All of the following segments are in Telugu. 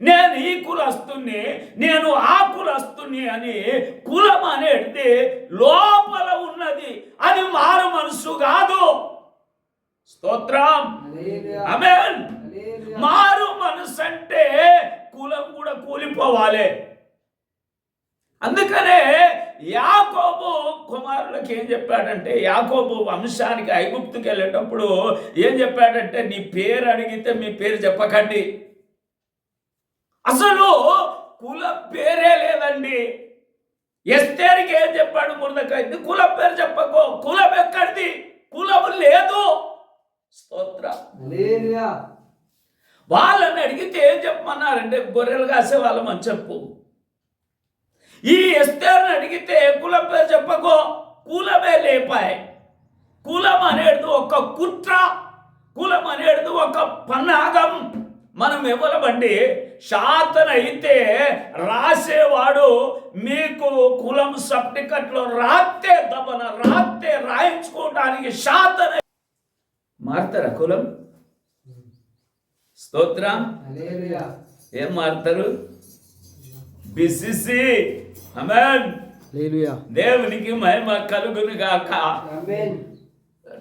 నేను ఈ కులస్తుని నేను ఆ కులస్తుని అని కులం అనేది లోపల ఉన్నది. అది మారు మనసు కాదు. స్తోత్రం. మారు మనసు అంటే కులం కూడా కూలిపోవాలి. అందుకనే యాకోబు కుమారులకు ఏం చెప్పాడంటే యాకోబు వంశానికి ఐగుప్తుకి వెళ్ళేటప్పుడు ఏం చెప్పాడంటే నీ పేరు అడిగితే మీ పేరు చెప్పకండి. అసలు కులం పేరే లేదండి. ఎస్తేరికి ఏం చెప్పాడు మురదకాయ కులం పేరు చెప్పకో. కులం ఎక్కడిది? కులం లేదు. స్తోత్రం. వాళ్ళని అడిగితే ఏం చెప్పమన్నారంటే గొర్రెలు కాసే వాళ్ళమని చెప్పు. ఈ ఎస్తేర్ని అడిగితే కులం పేరు చెప్పకో. కులమే లేపాయి. కులం అనేది ఒక కుట్ర. కులం అనేది ఒక పన్నాగం. మనం ఇవ్వలబండి శాతన అయితే రాసేవాడు మీకు కులం సర్టిఫికెట్లో రాస్తే దబన రాస్తే రాయించుకోవడానికి శాతన మారుతారా కులం? స్తోత్రం. ఏం మారుతారు? బిసిసి. అమెన్ దేవునికి మహిమ కలుగును గాక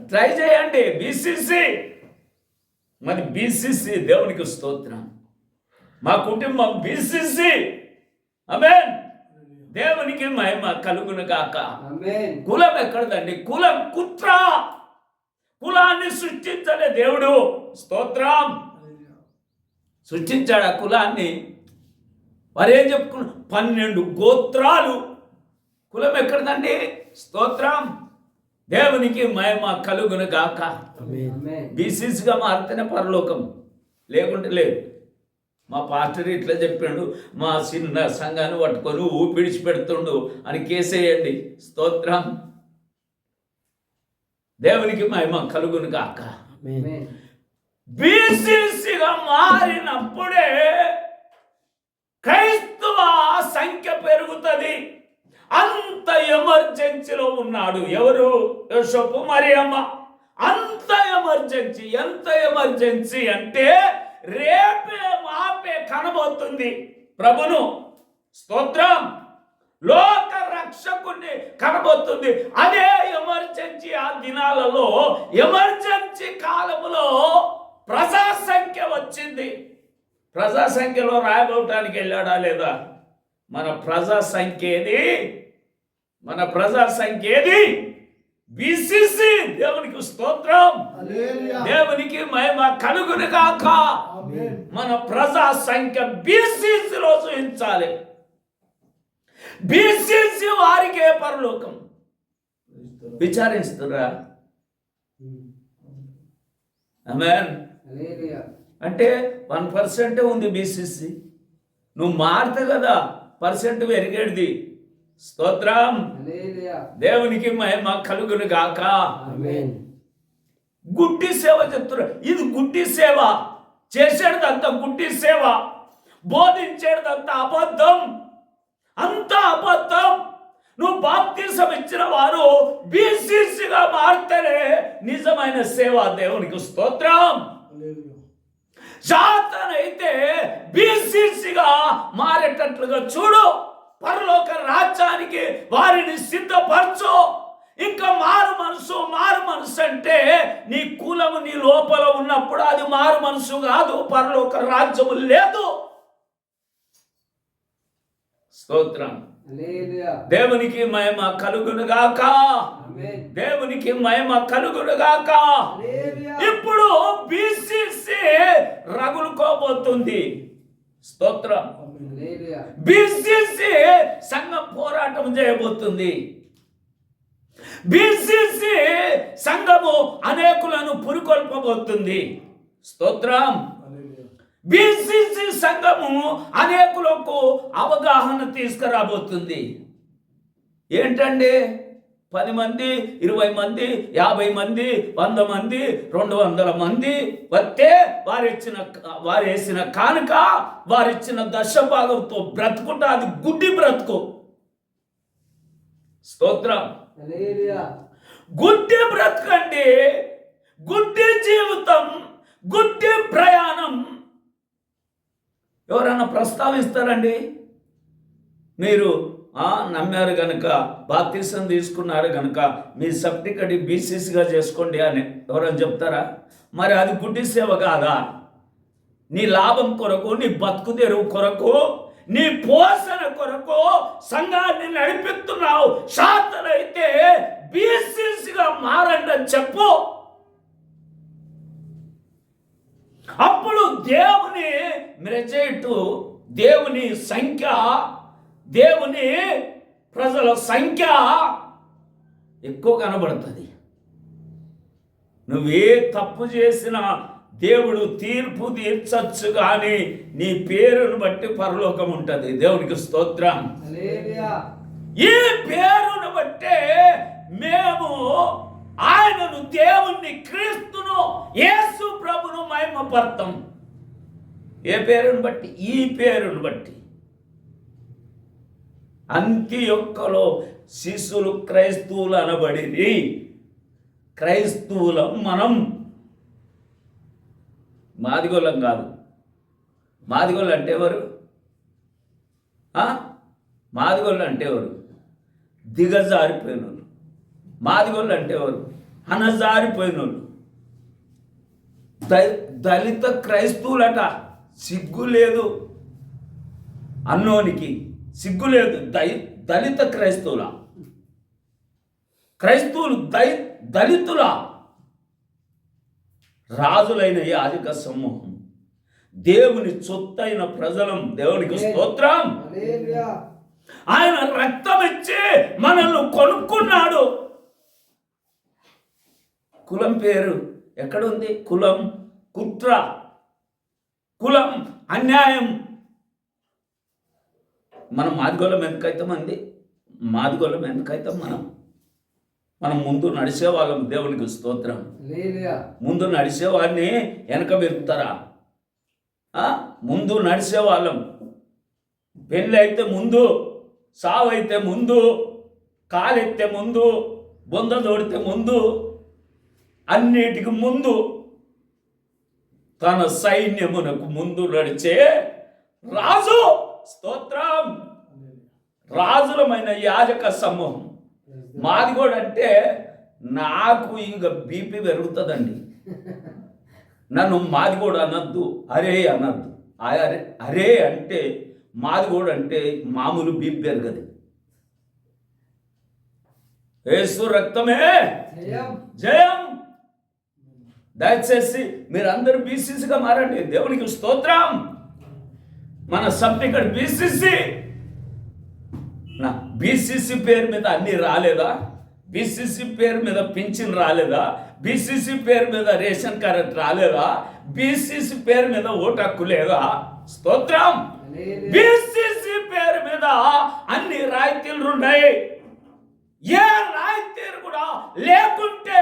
ట్రై చేయండి. బిసిసి. మరి బిసిసి దేవునికి స్తోత్రం. మా కుటుంబం బిసిసి అమెన్ దేవునికి మహిమ కలుగును ఆమేన్ కులం ఎక్కడదండి? కులం కుట్ర. కులాన్ని సృష్టించలే దేవుడు. స్తోత్రం. సృష్టించాడు ఆ కులాన్ని. వారు ఏం చెప్పుకున్నారు? పన్నెండు గోత్రాలు. కులం ఎక్కడదండి? స్తోత్రం. దేవునికి మహిమ కలుగును గాక. ఆమేన్ బీసీసీగా మారితేనే పరలోకం. లేకుంటే లేదు. మా పాస్టర్ ఇట్లా చెప్పాడు మా చిన్న సంఘాన్ని పట్టుకొని ఊపిడిచి పెడుతుండు అని కేసేయండి. స్తోత్రం. దేవునికి మహిమ కలుగును గాక. ఆమేన్ బీసీసీగా మారినప్పుడే క్రైస్తవ సంఖ్య పెరుగుతుంది అంత ఎమర్జెన్సీలో ఉన్నాడు. ఎవరు? యోసపు మరియమ్మ. అంత ఎమర్జెన్సీ ఎంత ఎమర్జెన్సీ అంటే రేపే మాపే కనబోతుంది. ప్రభును స్తోత్రం. లోక రక్షకుని కనబోతుంది. అదే ఎమర్జెన్సీ ఆ దినాలలో ఎమర్జెన్సీ కాలంలో ప్రజా సంఖ్య వచ్చింది. ప్రజా సంఖ్యలో రాయబోటానికి వెళ్ళాడా లేదా? మన ప్రజా సంఖ్య ఏది? మన ప్రజా సంఖ్య ఏది బిసిసి దేవునికి స్తోత్రం. దేవునికి మహిమ కలుగును కాక మన ప్రజా సంఖ్య బీసీసీలో చూపించాలి బీసీసీ వారికే పరలోకం. విచారిస్తురా అంటే వన్ పర్సెంటే ఉంది బీసీసీ. నువ్వు మారితే కదా పర్సెంట్ పెరిగేది స్తోత్రం. దేవునికి మహిమ కలుగును గాక గుడ్డి సేవ చెప్తున్నా. ఇది గుడ్డి సేవ. చేసేదంతా గుడ్డి సేవ. బోధించేదంతా అబద్ధం. అంత అబద్ధం. నువ్వు బాప్తీసం ఇచ్చిన వారు బీసీసీగా మారితేనే నిజమైన సేవ దేవునికి స్తోత్రం. శాతనైతే బీసీసీగా మారేటట్లుగా చూడు పరలోక రాజ్యానికి వారిని సిద్ధపరచు ఇంకా మారు మనసు మారు మనసు అంటే నీ కులము నీ ఉన్నప్పుడు అది మారు మనసు కాదు పరలోక రాజ్యము లేదు. స్తోత్రం. దేవునికి మహిమ కలుగునుగాక దేవునికి మహిమ కలుగునుగాక ఇప్పుడు బీసీసీ రగులుకోబోతుంది. స్తోత్రం. బీసీసీ సంఘం పోరాటం చేయబోతుంది. బీసీసీ సంఘము అనేకులను పురికొల్పబోతుంది. స్తోత్రం. బీసీసీ సంఘము అనేకులకు అవగాహన తీసుకురాబోతుంది. ఏంటండి? పది మంది ఇరవై మంది యాభై మంది వంద మంది రెండు వందల మంది వస్తే వారిచ్చిన వారు వేసిన కానుక వారిచ్చిన దశభాగంతో బ్రతుకుంటా అది గుడ్డి బ్రతుకు. స్తోత్రం. గుడ్డి బ్రతకండి గుడ్డి జీవితం గుడ్డి ప్రయాణం. ఎవరైనా ప్రస్తావిస్తారండి మీరు నమ్మారు కనుక బాప్తీసం తీసుకున్నారు కనుక మీ సర్టిఫికెట్ బీసీసీగా చేసుకోండి అని ఎవరైనా చెప్తారా? మరి అది గుడ్డి సేవ కాదా? నీ లాభం కొరకు నీ బతుకు తెరువు కొరకు నీ పోషణ కొరకు సంఘాన్ని నడిపిస్తున్నావు. శాతలైతే బీసీసీగా మారండి అని చెప్పు. అప్పుడు దేవుని మెజైట్ దేవుని సంఖ్య దేవుని ప్రజల సంఖ్య ఎక్కువ కనబడుతుంది. నువ్వే తప్పు చేసినా దేవుడు తీర్పు తీర్చచ్చు కానీ నీ పేరును బట్టి పరలోకం ఉంటుంది. దేవునికి స్తోత్రం. ఈ పేరును బట్టే మేము ఆయనను దేవుణ్ణి క్రీస్తును యేసు ప్రభును మహిమపడతాం ఏ పేరును బట్టి? ఈ పేరును బట్టి. అంత్యొక్కలో శిశులు క్రైస్తవులు అనబడిరి. క్రైస్తవులం మనం. మాదిగోళ్ళం కాదు. మాదిగోళ్ళు అంటే ఎవరు? మాదిగోళ్ళు అంటే ఎవరు? దిగజారిపోయిన వాళ్ళు మాదిగోళ్ళు అంటే ఎవరు? అనజారిపోయిన వాళ్ళు దళిత క్రైస్తవులట. సిగ్గు లేదు అన్నోనికి. సిగ్గు లేదు దై దళిత క్రైస్తవుల. క్రైస్తవులు దై దళితుల. రాజులైన యాజక సమూహం. దేవుని చొత్తైన ప్రజలం దేవునికి స్తోత్రం. ఆయన రక్తం ఇచ్చి మనల్ని కొనుక్కున్నాడు. కులం పేరు ఎక్కడుంది? కులం కుట్ర కులం అన్యాయం. మనం మాదిగోళం ఎందుకైతాం అండి మాదిగోళం ఎందుకైతాం మనం? మనం ముందు నడిచేవాళ్ళం దేవునికి స్తోత్రం. ముందు నడిచేవాడిని వెనక పెరుగుతారా? ముందు నడిచేవాళ్ళం పెళ్ళి అయితే ముందు సావు అయితే ముందు కాలెత్తే ముందు బొంద తోడితే ముందు అన్నిటికి ముందు తన సైన్యమునకు ముందు నడిచే రాజు స్తోత్రం. రాజులమైన యాజక సమూహం. మాది కూడా అంటే నాకు ఇక బీపీ పెరుగుతుందండి. నన్ను మాది కూడా అనద్దు అరే అనద్దు. అరే అరే అంటే మాది కూడా అంటే మామూలు బీపీ పెరగదు. ఏసు రక్తమే. జయం. జయం. దయచేసి మీరందరూ బీసీసీగా మారండి. దేవునికి స్తోత్రం. మన సర్టిఫికెట్ బీసీసీ. నా బీసీసీ పేరు మీద అన్ని రాలేదా? బీసీసీ పేరు మీద పింఛన్ రాలేదా? బీసీసీ పేరు మీద రేషన్ కార్డు రాలేదా? బీసీసీ పేరు మీద ఓటు హక్కు లేదా? స్తోత్రం! బీసీసీ పేరు మీద అన్ని రాయితీలు ఉన్నాయి. ఏ రాయితీరు కూడా లేకుంటే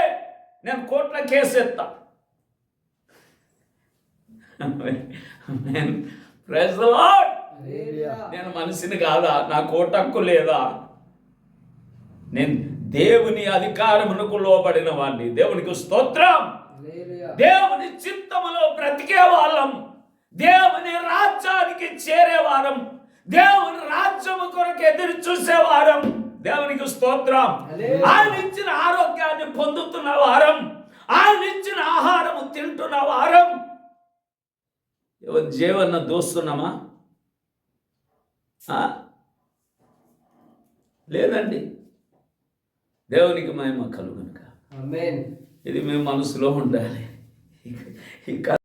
నేను కోట్ల కేసు ఎత్తా. హల్లెలూయా నేను మనిషిని కాదా? నా కోటక్కు లేదా? నేను దేవుని అధికారమునకు లోబడిన వాడిని దేవునికి స్తోత్రం. దేవుని చిత్తములో బ్రతికే వాళ్ళం. దేవుని రాజ్యానికి చేరేవారం. దేవుని రాజ్యము కొరకు ఎదురు చూసేవారం దేవునికి స్తోత్రం. ఆయన ఇచ్చిన ఆరోగ్యాన్ని పొందుతున్న వారం. ఆయన ఇచ్చిన ఆహారము తింటున్న వారం. జీవన దోస్తున్నామా? లేదండి. దేవునికి మహిమ కలుగునుక. ఇది మీ మనసులో ఉండాలి. ఇక